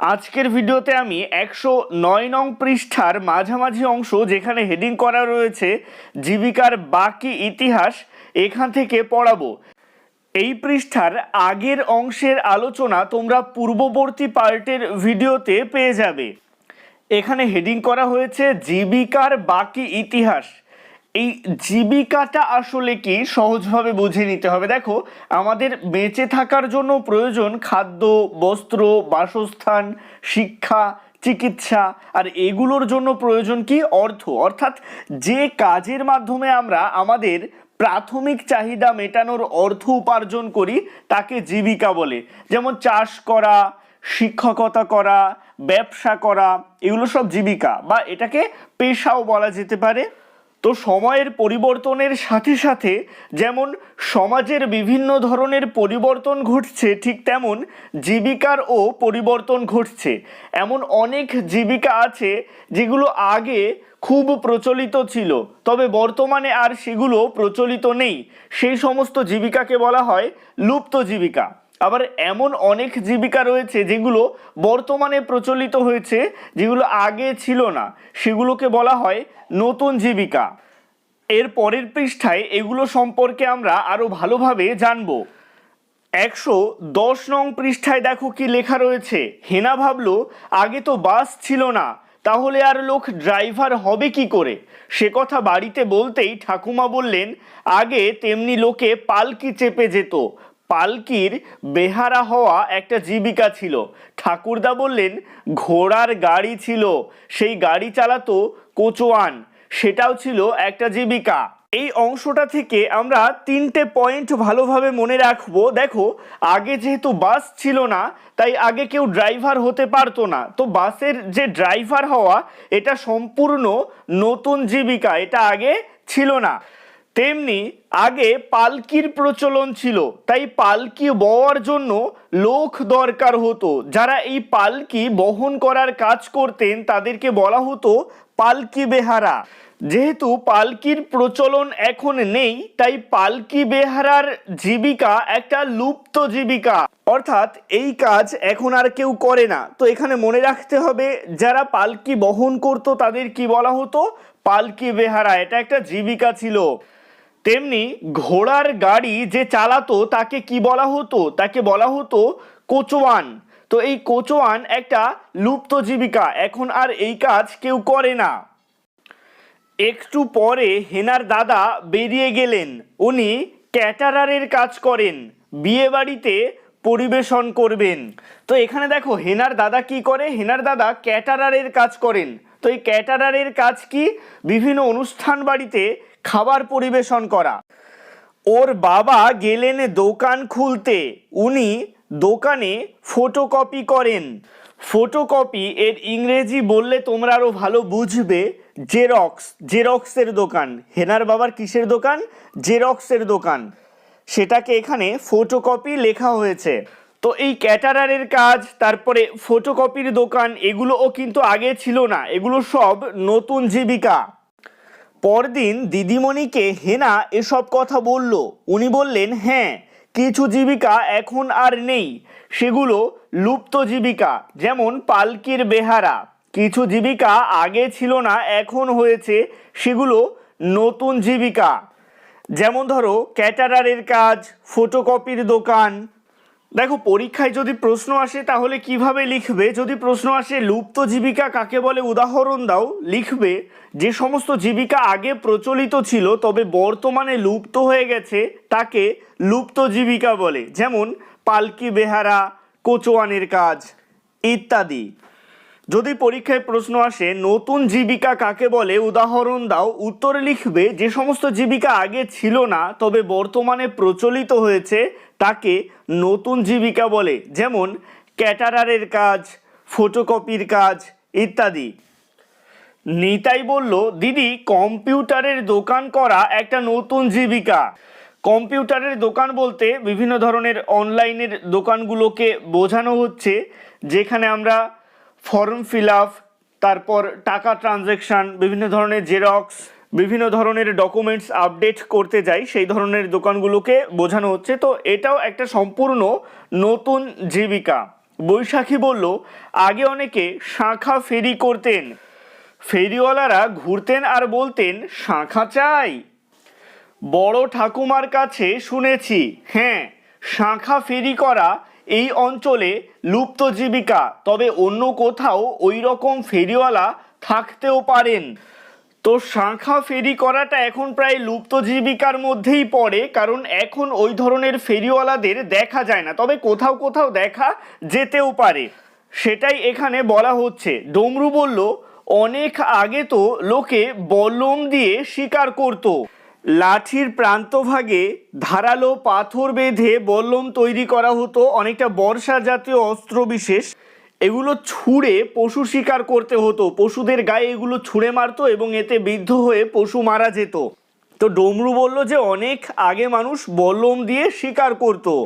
আজকের ভিডিওতে আমি একশো নয় নং পৃষ্ঠার মাঝামাঝি অংশ যেখানে হেডিং করা রয়েছে জীবিকার বাকি ইতিহাস এখান থেকে পড়াবো। এই পৃষ্ঠার আগের অংশের আলোচনা তোমরা পূর্ববর্তী পার্টের ভিডিওতে পেয়ে যাবে। এখানে হেডিং করা হয়েছে জীবিকার বাকি ইতিহাস। এই জীবিকাটা আসলে কি সহজভাবে বুঝে নিতে হবে? দেখো, আমাদের বেঁচে থাকার জন্য প্রয়োজন খাদ্য, বস্ত্র, বাসস্থান, শিক্ষা, চিকিৎসা, আর এগুলোর জন্য প্রয়োজন কি? অর্থ। অর্থাৎ যে কাজের মাধ্যমে আমরা আমাদের প্রাথমিক চাহিদা মেটানোর অর্থ উপার্জন করি, তাকে জীবিকা বলে। যেমন চাষ করা, শিক্ষকতা করা, ব্যবসা করা, এগুলো সব জীবিকা বা এটাকে পেশাও বলা যেতে পারে। তো সময়ের পরিবর্তনের সাথে সাথে যেমন সমাজের বিভিন্ন ধরনের পরিবর্তন ঘটছে, ঠিক তেমন জীবিকারও পরিবর্তন ঘটছে। এমন অনেক জীবিকা আছে যেগুলো আগে খুব প্রচলিত ছিল, তবে বর্তমানে আর সেগুলো প্রচলিত নেই। সেই সমস্ত জীবিকাকে বলা হয় লুপ্ত জীবিকা। আবার এমন অনেক জীবিকা রয়েছে যেগুলো বর্তমানে প্রচলিত হয়েছে, যেগুলো আগে ছিল না। সেগুলোকে বলা হয় নতুন জীবিকা। এর পরের পৃষ্ঠায় এগুলো সম্পর্কে আমরা আরও ভালোভাবে জানব। একশো দশ নং পৃষ্ঠায় দেখো কি লেখা রয়েছে, হেনা ভাবলো, আগে তো বাস ছিল না, তাহলে আর লোক ড্রাইভার হবে কি করে? সে কথা বাড়িতে বলতেই ঠাকুমা বললেন, আগে তেমনি লোকে পালকি চেপে যেত পালকির বেহারা হওয়া একটা জীবিকা ছিল। ঠাকুরদা বললেন, ঘোড়ার গাড়ি ছিল। সেই গাড়ি চালাতো কোচোয়ান। সেটাও ছিল একটা জীবিকা। এই অংশটা থেকে আমরা তিনটে পয়েন্ট ভালোভাবে মনে রাখব। দেখো, আগে যেহেতু বাস ছিল না, তাই আগে কেউ ড্রাইভার হতে পারতো না। তো বাসের যে ড্রাইভার হওয়া, এটা সম্পূর্ণ নতুন জীবিকা, এটা আগে ছিল না। তেমনি আগে পালকির প্রচলন ছিল, তাই পালকি বওয়ার জন্য লোক দরকার হতো। যারা এই পালকি বহন করার কাজ করতেন, তাদেরকে বলা হতো পালকি বেহারা। যেহেতু পালকির প্রচলন এখন নেই, তাই পালকি বেহারার জীবিকা একটা লুপ্ত জীবিকা। অর্থাৎ এই কাজ এখন আর কেউ করে না। তো এখানে মনে রাখতে হবে, যারা পালকি বহন করতো, তাদের কি বলা হতো? পালকি বেহারা, এটা একটা জীবিকা ছিল। তেমনি ঘোড়ার গাড়ি যে চালাতো, তাকে কি বলা হতো? তাকে বলা হতো কোচোয়ান তো এই কোচোয়ান একটা লুপ্ত জীবিকা, এখন আর এই কাজ কেউ করে না। একটু পরে হেনার দাদা বেরিয়ে গেলেন। উনি ক্যাটারারের কাজ করেন, বিয়ে বাড়িতে পরিবেশন করবেন। তো এখানে দেখো, হেনার দাদা কি করে? হেনার দাদা ক্যাটারারের কাজ করেন। তো এই ক্যাটারারের কাজ কি? বিভিন্ন অনুষ্ঠান বাড়িতে খাবার পরিবেশন করা। ওর বাবা গেলেন দোকান খুলতে। উনি দোকানে ফটোকপি করেন। ফটোকপি এর ইংরেজি বললে তোমরা আরও ভালো বুঝবে জেরক্স জেরক্সের দোকান। হেনার বাবার কিসের দোকান? জেরক্সের দোকান। সেটাকে এখানে ফটোকপি লেখা হয়েছে। তো এই ক্যাটারারের কাজ, তারপরে ফটোকপির দোকান, এগুলোও কিন্তু আগে ছিল না। এগুলো সব নতুন জীবিকা। পরদিন দিদিমণিকে হেনা এসব কথা বলল। উনি বললেন হ্যাঁ কিছু জীবিকা এখন আর নেই। সেগুলো লুপ্ত জীবিকা, যেমন পালকির বেহারা। কিছু জীবিকা আগে ছিল না, এখন হয়েছে সেগুলো নতুন জীবিকা। যেমন ধরো, ক্যাটারারের কাজ, ফটোকপির দোকান দেখো, পরীক্ষায় যদি প্রশ্ন আসে তাহলে কীভাবে লিখবে? যদি প্রশ্ন আসে, লুপ্ত জীবিকা কাকে বলে? উদাহরণ দাও, লিখবে, যে সমস্ত জীবিকা আগে প্রচলিত ছিল, তবে বর্তমানে লুপ্ত হয়ে গেছে, তাকে লুপ্ত জীবিকা বলে। যেমন, পালকি বেহারা, কোচোয়ানের কাজ, ইত্যাদি। যদি পরীক্ষায় প্রশ্ন আসে, নতুন জীবিকা কাকে বলে? উদাহরণ দাও, উত্তরে লিখবে, যে সমস্ত জীবিকা আগে ছিল না, তবে বর্তমানে প্রচলিত হয়েছে, তাকে নতুন জীবিকা বলে। যেমন, ক্যাটারারের কাজ, ফটোকপির কাজ ইত্যাদি। নিতাই বলল, দিদি, কম্পিউটারের দোকান করা একটা নতুন জীবিকা। কম্পিউটারের দোকান বলতে বিভিন্ন ধরনের অনলাইনের দোকানগুলোকে বোঝানো হচ্ছে, যেখানে আমরা ফর্ম ফিল আপ, তারপর টাকা ট্রানজ্যাকশান বিভিন্ন ধরনের জেরক্স, বিভিন্ন ধরনের ডকুমেন্টস আপডেট করতে যাই, সেই ধরনের দোকানগুলোকে বোঝানো হচ্ছে। তো এটাও একটা সম্পূর্ণ নতুন জীবিকা। বৈশাখী বলল, আগে অনেকে শাখা ফেরি করতেন। ফেরিওয়ালারা ঘুরতেন আর বলতেন, শাঁখা চাই। বড় ঠাকুমার কাছে শুনেছি। হ্যাঁ শাঁখা ফেরি করা এই অঞ্চলে লুপ্ত জীবিকা, তবে অন্য কোথাও ওই রকম ফেরিওয়ালা থাকতেও পারেন। তো শাঁখা ফেরি করাটা এখন প্রায় লুপ্ত জীবিকার মধ্যেই পড়ে, কারণ এখন ওই ধরনের ফেরিওয়ালাদের দেখা যায় না। তবে কোথাও কোথাও দেখা যেতেও পারে। সেটাই এখানে বলা হচ্ছে। ডমরু বলল, অনেক আগে তো লোকে বল্লম দিয়ে শিকার করত। লাঠির প্রান্তভাগে ধারালো পাথর বেঁধে বল্লম তৈরি করা হতো অনেকটা বর্ষা জাতীয় অস্ত্র বিশেষ। এগুলো ছুঁড়ে পশু শিকার করতে হতো। পশুদের গায়ে এগুলো ছুঁড়ে মারতো এবং এতে বিদ্ধ হয়ে পশু মারা যেত। তো ডমরু বলল যে, অনেক আগে মানুষ বল্লম দিয়ে শিকার করত।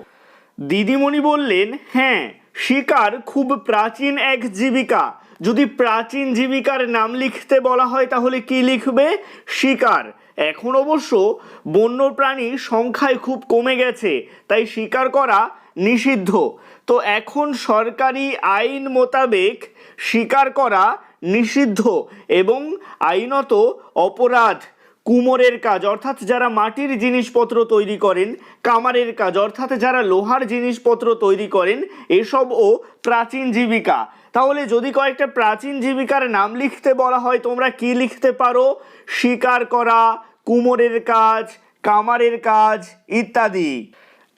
দিদিমণি বললেন হ্যাঁ শিকার খুব প্রাচীন এক জীবিকা। যদি প্রাচীন জীবিকার নাম লিখতে বলা হয় তাহলে কি লিখবে? শিকার। এখন অবশ্য বন্য প্রাণীর সংখ্যায় খুব কমে গেছে, তাই শিকার করা নিষিদ্ধ। তো এখন সরকারি আইন মোতাবেক শিকার করা নিষিদ্ধ এবং আইনত অপরাধ, কুমোরের কাজ, অর্থাৎ যারা মাটির জিনিসপত্র তৈরি করেন, কামারের কাজ, অর্থাৎ যারা লোহার জিনিসপত্র তৈরি করেন, এসবও প্রাচীন জীবিকা। তাহলে যদি কয়েকটা প্রাচীন জীবিকার নাম লিখতে বলা হয়, তোমরা কি লিখতে পারো? শিকার করা, কুমোরের কাজ, কামারের কাজ ইত্যাদি।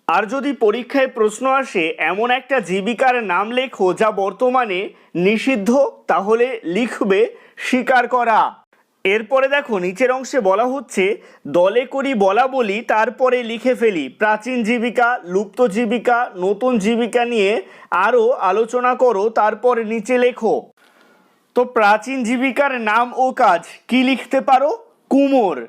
আর যদি পরীক্ষায় প্রশ্ন আসে, এমন একটা জীবিকার নাম লেখো যা বর্তমানে নিষিদ্ধ, তাহলে লিখবে শিকার করা। এরপরে দেখো, নিচের অংশে বলা হচ্ছে, দলে করি বলা বলি, তারপরে লিখে ফেলি। প্রাচীন জীবিকা, লুপ্ত জীবিকা, নতুন জীবিকা নিয়ে আরও আলোচনা করো, তারপর নিচে লেখো। তো প্রাচীন জীবিকার নাম ও কাজ কি লিখতে পারো? কুমোর।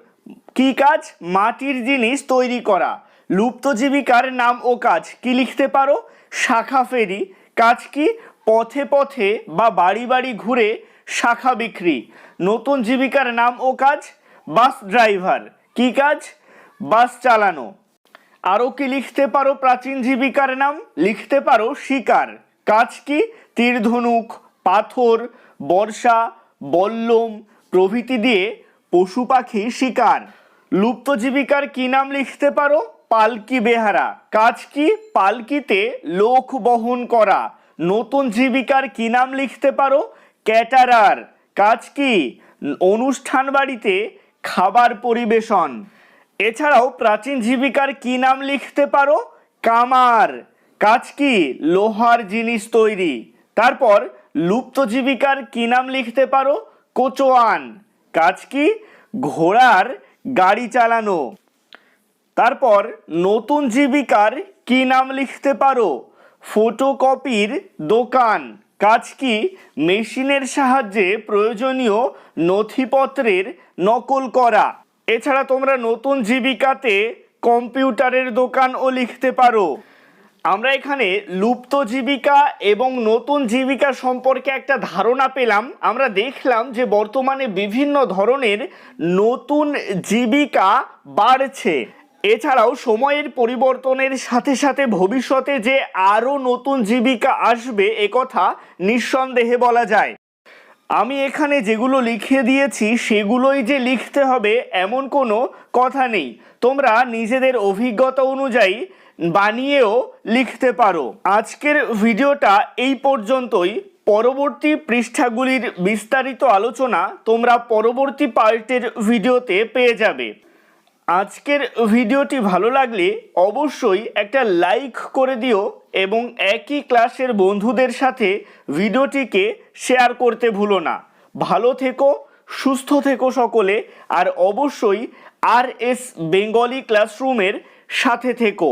কি কাজ? মাটির জিনিস তৈরি করা। লুপ্ত জীবিকার নাম ও কাজ কি লিখতে পারো? শাখা ফেরি। কাজ কি? পথে পথে বা বাড়ি বাড়ি ঘুরে শাখা বিক্রি। নতুন জীবিকার নাম ও কাজ, বাস ড্রাইভার। কি কাজ? বাস চালানো। আরও কি লিখতে পারো প্রাচীন জীবিকার নাম? লিখতে পারো শিকার। কাজ কি? তীর ধনুক, পাথর, বর্ষা, বল্লম প্রভৃতি দিয়ে পশু পাখি শিকার। লুপ্ত জীবিকার কি নাম লিখতে পারো? পালকি বেহারা। কাজ কি? পালকিতে লোক বহন করা। নতুন জীবিকার কি নাম লিখতে পারো? ক্যাটারার, কাজ কি? অনুষ্ঠান বাড়িতে খাবার পরিবেশন। এছাড়াও প্রাচীন জীবিকার কি নাম লিখতে পারো? কামার। কাজ কি? লোহার জিনিস তৈরি। তারপর লুপ্ত জীবিকার কি নাম লিখতে পারো? কোচোয়ান। কাজ কি? ঘোড়ার গাড়ি চালানো। তারপর নতুন জীবিকার কি নাম লিখতে পারো? ফটোকপির দোকান। কাজ কি? মেশিনের সাহায্যে প্রয়োজনীয় নথিপত্রের নকল করা। এছাড়া তোমরা নতুন জীবিকাতে কম্পিউটারের দোকানও লিখতে পারো। আমরা এখানে লুপ্ত জীবিকা এবং নতুন জীবিকা সম্পর্কে একটা ধারণা পেলাম। আমরা দেখলাম যে বর্তমানে বিভিন্ন ধরনের নতুন জীবিকা বাড়ছে। এছাড়াও সময়ের পরিবর্তনের সাথে সাথে ভবিষ্যতে যে আরও নতুন জীবিকা আসবে একথা নিঃসন্দেহে বলা যায়। আমি এখানে যেগুলো লিখে দিয়েছি, সেগুলোই যে লিখতে হবে এমন কোনো কথা নেই। তোমরা নিজেদের অভিজ্ঞতা অনুযায়ী বানিয়েও লিখতে পারো। আজকের ভিডিওটা এই পর্যন্তই। পরবর্তী পৃষ্ঠাগুলির বিস্তারিত আলোচনা তোমরা পরবর্তী পার্টের ভিডিওতে পেয়ে যাবে। আজকের ভিডিওটি ভালো লাগলে অবশ্যই একটা লাইক করে দিও এবং একই ক্লাসের বন্ধুদের সাথে ভিডিওটিকে শেয়ার করতে ভুলো না। ভালো থেকো, সুস্থ থেকো সকলে, আর অবশ্যই আর এস বেঙ্গলি ক্লাসরুমের সাথে থেকো।